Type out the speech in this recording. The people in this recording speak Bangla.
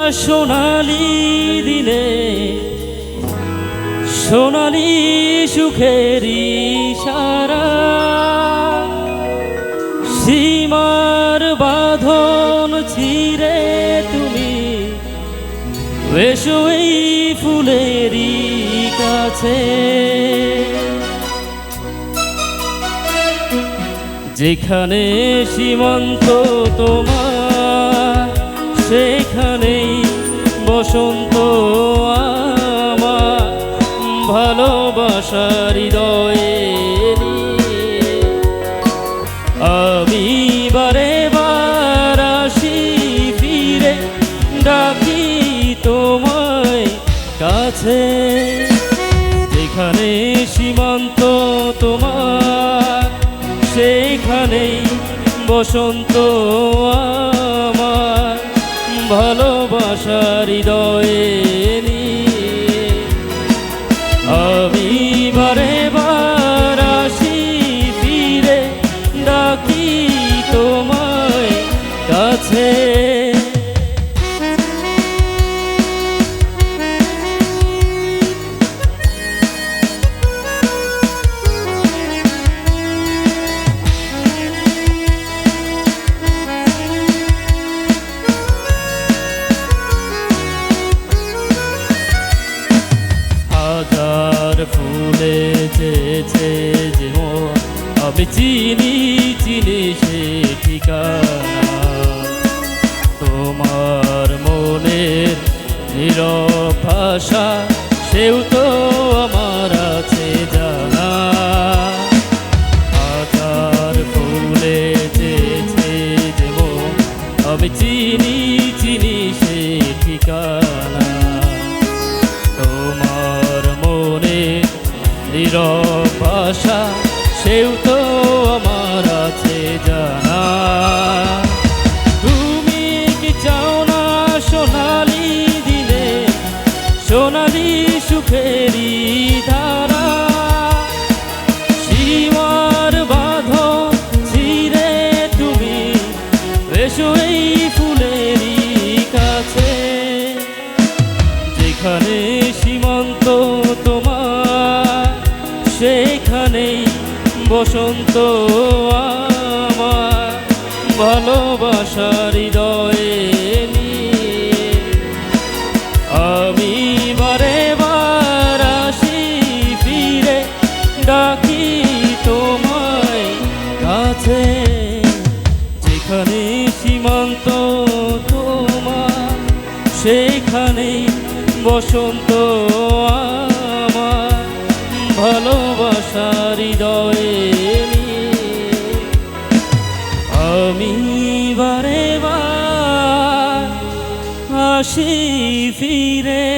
সোনালি দিনে সোনালি সুখেরি সারা সীমার বাঁধন ছিঁড়ে তুমি এই ফুলেরই কাছে। যেখানে সীমান্ত তোমার সেখানেই বসন্ত আমার ভালোবাসার হৃদয়ে আমি বারে বার আসি ফিরে, ডাকি তোমায় কাছে। যেখানে সীমান্ত তোমার, সেখানেই বসন্ত ভালোবাসার হৃদয়ে হাজার ফুলে চেয়েছে যে আমি চিনি চিনি সে ঠিকানা। তোমার মনের নীরব ভাষা, সেও তো আমার আছে জানা। হাজার ফুলে চেয়েছে যে আমি চিনি চিনি সে ঠিকানা। নীরব ভাষা সেও তো আমার আছে জানা। তুমি কি চাও না সোনালি দিনে সোনালি সুখেরি ধারা সীমার বাঁধন ছিঁড়ে তুমি, এসো এই ফুলেরই কাছে। যেখানে সেখানেই বসন্ত আমার ভালোবাসার হৃদয়ে আমি বারে বার আসি ফিরে ডাকি তোমায় কাছে। যেখানে সীমান্ত তোমার, সেখানেই বসন্ত ভালোবাসার হৃদয়ে আমি বারে বার আসি ফিরে।